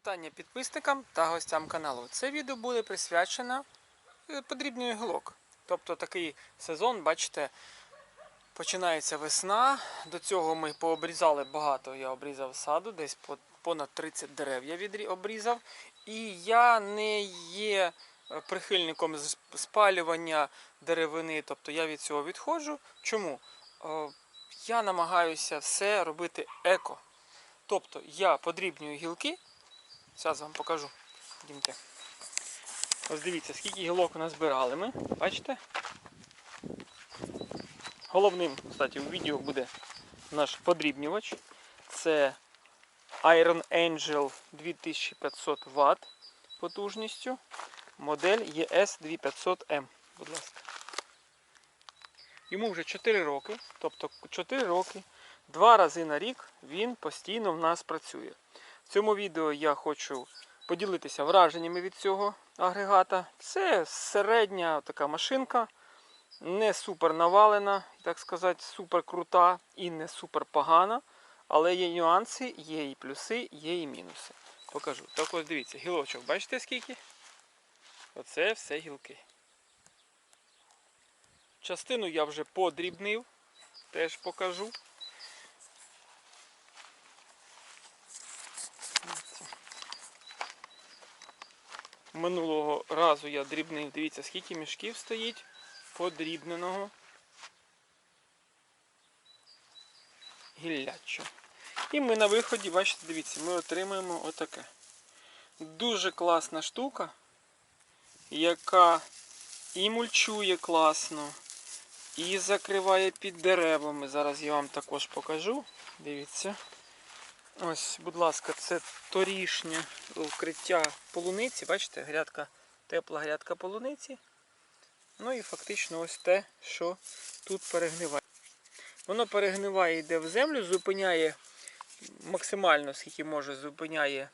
Вітання підписникам та гостям каналу. Це відео буде присвячено е, подрібнюю гілок. Тобто такий сезон, бачите, починається весна. До цього ми пообрізали багато. Я обрізав саду, десь понад 30 дерев я обрізав. І я не є е, прихильником спалювання деревини, тобто я від цього відходжу. Чому? Е, Я намагаюся все робити еко. Тобто я подрібнюю гілки. Зараз вам покажу. Дімте. Ось дивіться, скільки гілок назбирали ми. Бачите? Головним, кстати, у відео буде наш подрібнювач. Це Iron Angel 2500 Вт потужністю. Модель ES 2500M. Будь ласка. Йому вже 4 роки, тобто 4 роки, два рази на рік він постійно в нас працює. В цьому відео я хочу поділитися враженнями від цього агрегата. Це середня така машинка, не супер навалена, так сказати, супер крута і не супер погана. Але є нюанси, є і плюси, є і мінуси. Покажу. Так ось дивіться, гілочок, бачите скільки? Оце все гілки. Частину я вже подрібнив, теж покажу. Минулого разу я дрібнив, дивіться, скільки мішків стоїть подрібненого гілляччя. І ми на виході, бачите, дивіться, ми отримаємо отаке. Дуже класна штука, яка і мульчує класно, і закриває під деревами. Зараз я вам також покажу. Дивіться. Ось, будь ласка, це торішнє укриття полуниці. Бачите, грядка, тепла грядка полуниці. Ну і фактично ось те, що тут перегниває. Воно перегниває, йде в землю, зупиняє максимально, скільки може, зупиняє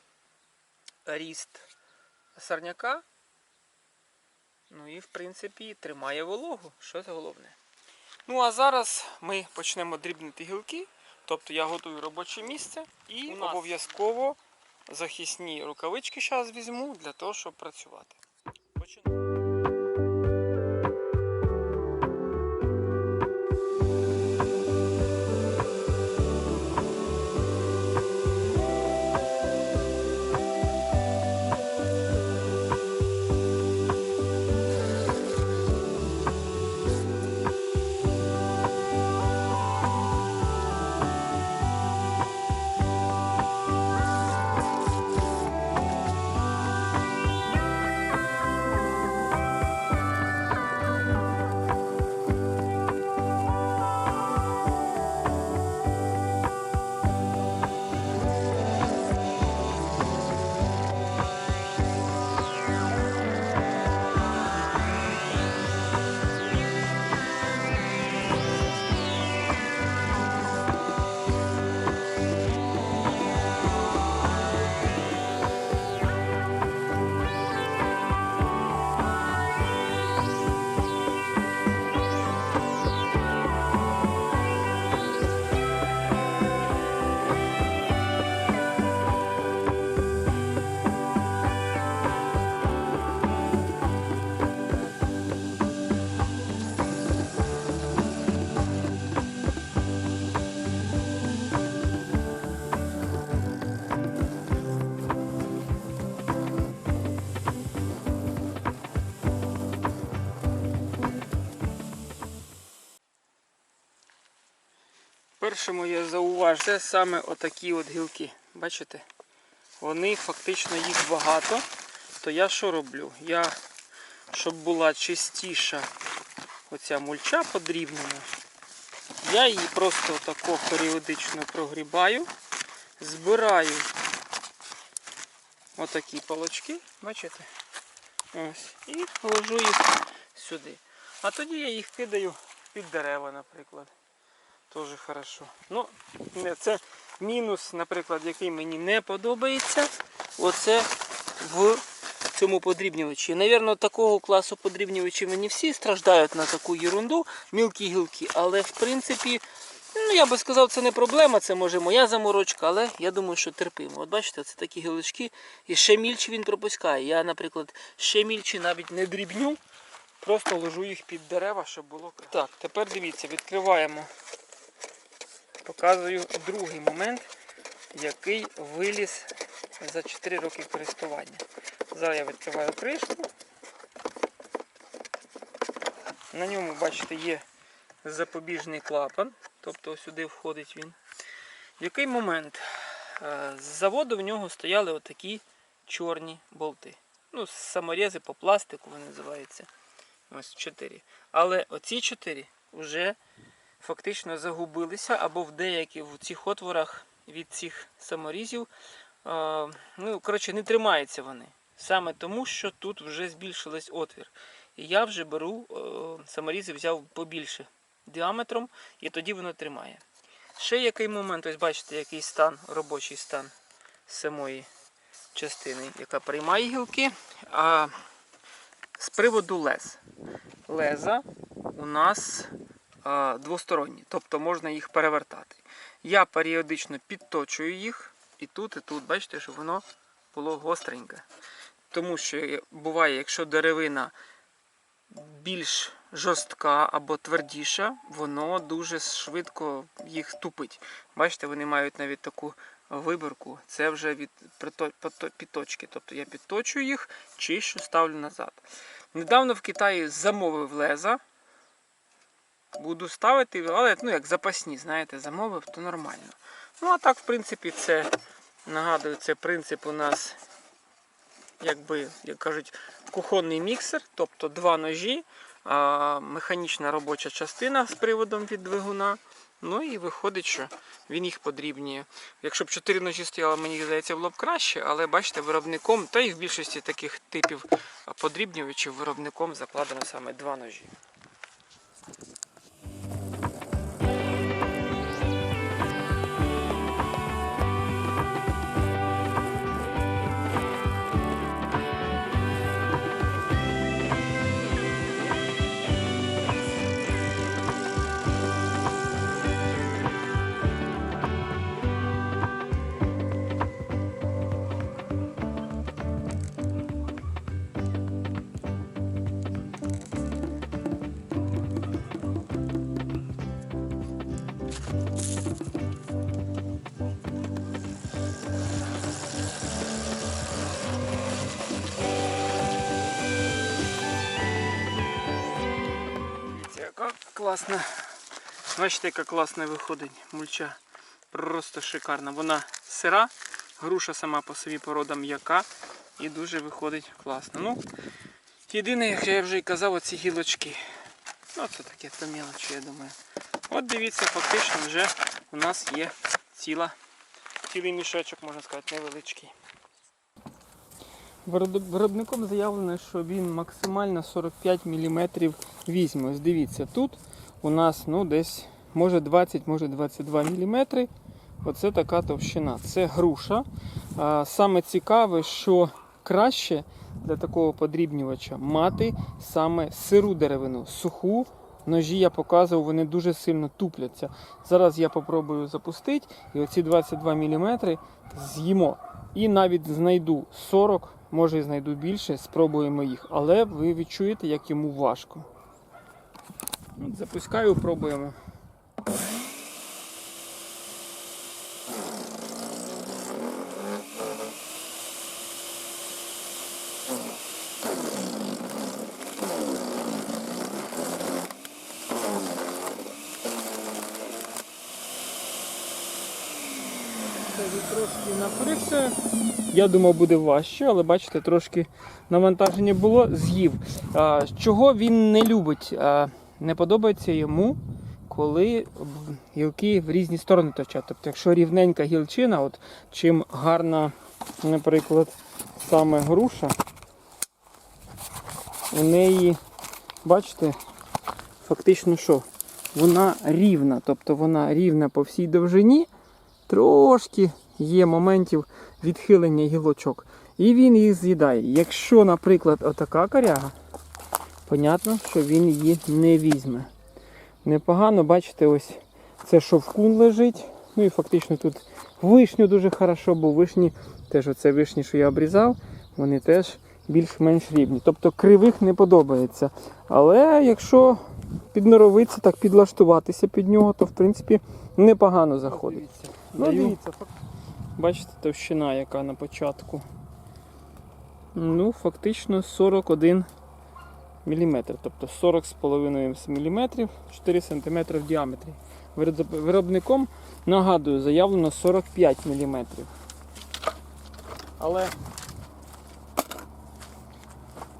ріст сорняка. Ну і в принципі тримає вологу, що це головне. Ну а зараз ми почнемо дрібнити гілки. Тобто я готую робоче місце і обов'язково захисні рукавички зараз візьму для того, щоб працювати. Починаємо. Перше моє зауваження це саме отакі от гілки. Бачите? Вони фактично їх багато. То я що роблю? Я, щоб була чистіша оця мульча подрібнена, я її просто тако періодично прогрібаю, збираю отакі палочки, бачите? Ось, і ложу їх сюди. А тоді я їх кидаю під дерева, наприклад. Теж хорошо. Ну, це мінус, наприклад, який мені не подобається. Оце в цьому подрібнювачі. Навірно, такого класу подрібнювачі мені всі страждають на таку ерунду, мілкі гілки. Але в принципі Ну, я би сказав, це не проблема, це може моя заморочка, але я думаю, що терпимо. От бачите, це такі гілочки, і ще мільче він пропускає. Я, наприклад, ще мільче навіть не дрібню, просто ложу їх під дерева, щоб було. Так, тепер дивіться, відкриваємо. Показую другий момент, який виліз за 4 роки користування. Зараз я відкриваю кришку. На ньому, бачите, є запобіжний клапан, тобто сюди входить він. В який момент? Е, З заводу в нього стояли отакі чорні болти. Ну, саморези по пластику вони називаються. Ось чотири. Але оці чотири вже фактично загубилися, або в деяких в цих отворах від цих саморізів. Ну, коротше, не тримаються вони. Саме тому, що тут вже збільшилась отвір. І я вже беру, е, саморізи взяв побільше діаметром, і тоді воно тримає. Ще який момент, ось бачите, який стан, робочий стан самої частини, яка приймає гілки. А з приводу лез. Леза у нас двосторонні, тобто можна їх перевертати. Я періодично підточую їх, і тут, і тут, бачите, щоб воно було гостреньке. Тому що буває, якщо деревина більш жорстка або твердіша, воно дуже швидко їх тупить. Бачите, вони мають навіть таку виборку. Це вже від підточки. Тобто я підточую їх, чищу, ставлю назад. Недавно в Китаї замовив леза. Буду ставити, але ну, як запасні, знаєте, замовив, то нормально. Ну, а так, в принципі, це нагадую, це принцип у нас якби, як кажуть, кухонний міксер, тобто два ножі, а, механічна робоча частина з приводом від двигуна. Ну і виходить, що він їх подрібнює. Якщо б чотири ножі стояло, мені здається, було б краще, але бачите, виробником, та і в більшості таких типів подрібнювачів виробником закладено саме два ножі. Класна. Бачите, яка класна виходить мульча. Просто шикарна. Вона сира, груша сама по собі порода м'яка і дуже виходить класно. Ну, єдине, як я вже і казав, оці гілочки. Ну, це таке то мелочі, я думаю. От дивіться, фактично вже у нас є ціла, цілий мішечок, можна сказати, невеличкий. Виробником заявлено, що він максимально 45 мм візьме. Ось дивіться, тут у нас ну, десь може 20, може 22 мм. Оце така товщина. Це груша. Саме цікаве, що краще для такого подрібнювача мати саме сиру деревину, суху. Ножі я показував, вони дуже сильно тупляться. Зараз я попробую запустити і оці 22 мм з'їмо. І навіть знайду 40, може і знайду більше, спробуємо їх. Але ви відчуєте, як йому важко. От запускаю, пробуємо. Трошки напрягся. Я думав, буде важче, але бачите, трошки навантаження було, з'їв. Чого він не любить? Не подобається йому, коли гілки в різні сторони торчать. Тобто, якщо рівненька гілчина, от чим гарна, наприклад, саме груша, у неї, бачите, фактично що? Вона рівна, тобто вона рівна по всій довжині, трошки є моментів відхилення гілочок. І він їх з'їдає. Якщо, наприклад, отака коряга, понятно, що він її не візьме. Непогано, бачите, ось Це шовкун лежить. Ну і фактично тут вишню дуже хорошо, бо вишні, теж оце вишні, що я обрізав, вони теж більш-менш рівні. Тобто кривих не подобається. Але якщо підноровитися, так підлаштуватися під нього, то в принципі непогано заходить. Ну, дивіться, бачите, товщина, яка на початку. Ну, фактично 41 мм, тобто 40,5 мм, 4 см в діаметрі. Виробником, нагадую, заявлено 45 мм. Але,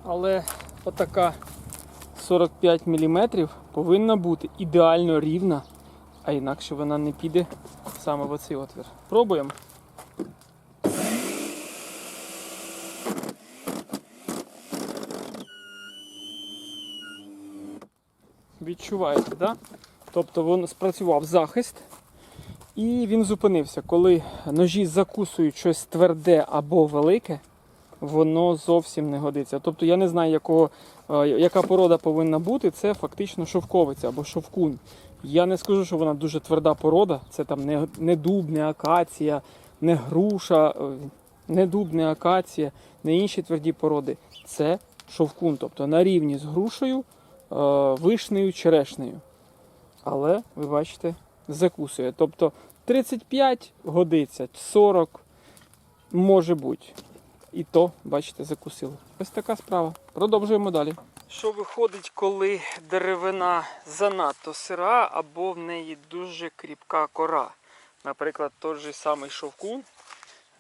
але отака 45 мм повинна бути ідеально рівна, а інакше вона не піде саме в оцей отвір. Пробуємо. Відчуваєте. Да? Тобто він спрацював захист і він зупинився. Коли ножі закусують щось тверде або велике, воно зовсім не годиться. Тобто я не знаю, якого, е, яка порода повинна бути. Це фактично шовковиця або шовкун. Я не скажу, що вона дуже тверда порода. Це там не, не дуб, не акація, не груша, е, не дуб, не акація, не інші тверді породи. Це шовкун, тобто на рівні з грушею, вишнею, черешнею. Але ви бачите, закусує. Тобто 35 годиться, 40 може бути. І то, бачите, закусило. Ось така справа. Продовжуємо далі. Що виходить, коли деревина занадто сира або в неї дуже кріпка кора? Наприклад, той же самий шовкун.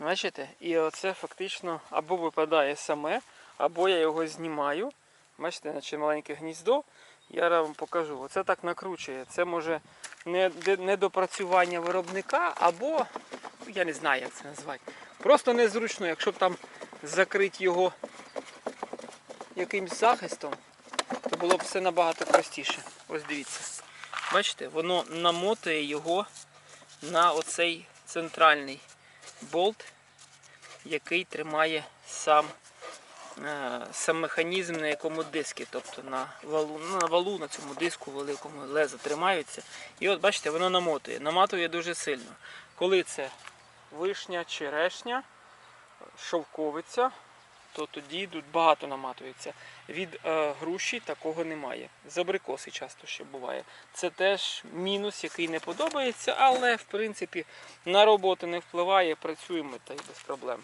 Бачите? І оце фактично або випадає саме, або я його знімаю. Бачите, наче маленьке гніздо. Я вам покажу. Оце так накручує. Це може недопрацювання виробника, або я не знаю, як це назвати. Просто незручно, якщо б там закрити його якимсь захистом, то було б все набагато простіше. Ось дивіться. Бачите, воно намотує його на оцей центральний болт, який тримає сам, сам механізм, на якому диски, тобто на валу, ну, на валу, на цьому диску великому леза тримаються. І от бачите, воно намотує. Наматує дуже сильно. Коли це вишня, черешня, шовковиця, то тоді тут багато наматується. Від е, груші такого немає. З абрикоси часто ще буває. Це теж мінус, який не подобається, але в принципі на роботу не впливає, працюємо та й без проблем.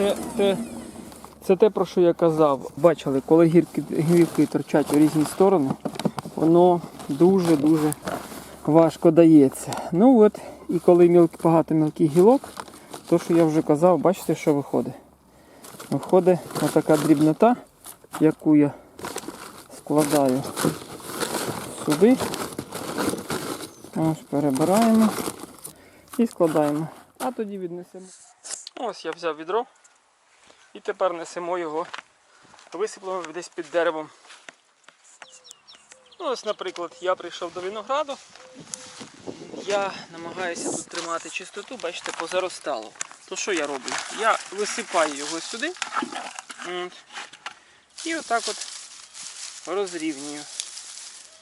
Це те, це те, про що я казав. Бачили, коли гірки, гілки торчать у різні сторони, воно дуже-дуже важко дається. Ну от, і коли мілк, багато мілких гілок, то, що я вже казав, бачите, що виходить. Виходить отака дрібнота, яку я складаю сюди. Ось перебираємо і складаємо. А тоді віднесемо. Ось я взяв відро і тепер несемо його, висиплемо десь під деревом. Ну, ось, наприклад, я прийшов до винограду, я намагаюся тут тримати чистоту, бачите, позаростало. То що я роблю? Я висипаю його сюди і отак от розрівнюю.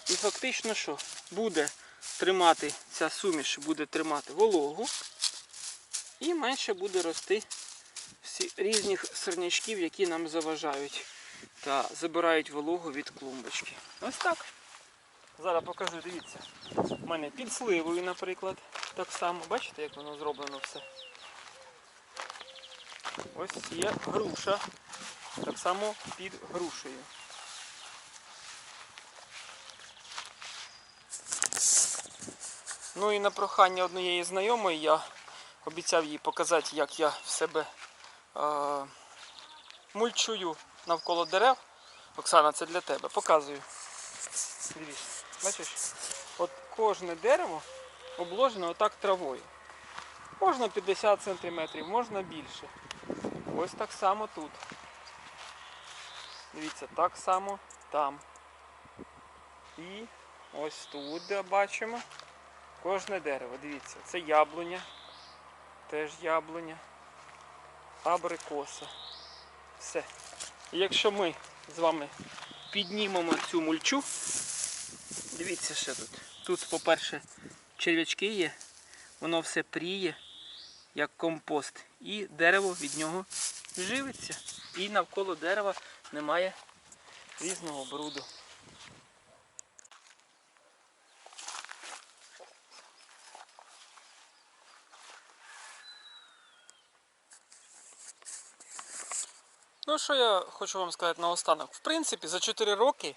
І фактично що? Буде тримати ця суміш, буде тримати вологу і менше буде рости різних сорнячків, які нам заважають та забирають вологу від клумбочки. Ось так. Зараз покажу, дивіться. У мене під сливою, наприклад, так само. Бачите, як воно зроблено все. Ось є груша. Так само під грушею. Ну і на прохання однієї знайомої я обіцяв їй показати, як я в себе мульчую навколо дерев. Оксана, це для тебе. Показую. Дивіться, бачиш? От кожне дерево обложено отак травою. Можна 50 см, можна більше. Ось так само тут. Дивіться, так само там. І ось тут, де бачимо, кожне дерево. Дивіться, це яблуня, теж яблуня, абрикоса. Все. Якщо ми з вами піднімемо цю мульчу, дивіться ще тут. Тут, по-перше, черв'ячки є, воно все пріє, як компост. І дерево від нього живиться. І навколо дерева немає різного бруду. Ну, що я хочу вам сказати наостанок. В принципі, за 4 роки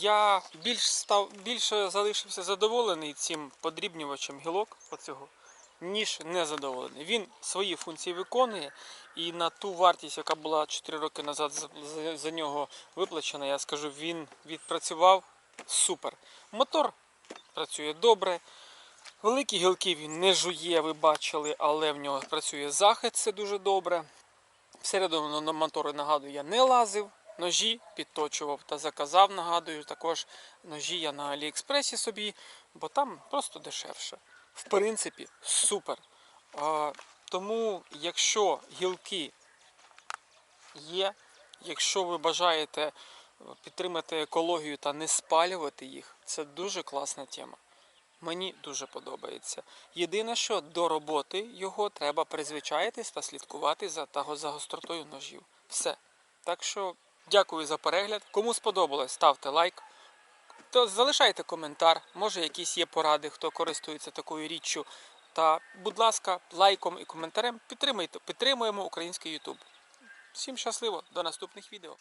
я більш став, більше залишився задоволений цим подрібнювачем гілок оцього, ніж незадоволений. Він свої функції виконує, і на ту вартість, яка була 4 роки назад за, за, за нього виплачена, я скажу, він відпрацював супер. Мотор працює добре. Великі гілки він не жує, ви бачили, але в нього працює захист, це дуже добре. Всередину на мотори, нагадую, я не лазив, ножі підточував та заказав, нагадую, також ножі я на Аліекспресі собі, бо там просто дешевше. В принципі, супер. А, тому, якщо гілки є, якщо ви бажаєте е, підтримати екологію та не спалювати їх, це дуже класна тема. Мені дуже подобається. Єдине, що до роботи його треба призвичаїтись та слідкувати за, та за гостротою ножів. Все. Так що дякую за перегляд. Кому сподобалось, ставте лайк. То залишайте коментар, може якісь є поради, хто користується такою річчю. Та, будь ласка, лайком і коментарем підтримуйте, підтримуємо український YouTube. Всім щасливо, до наступних відео.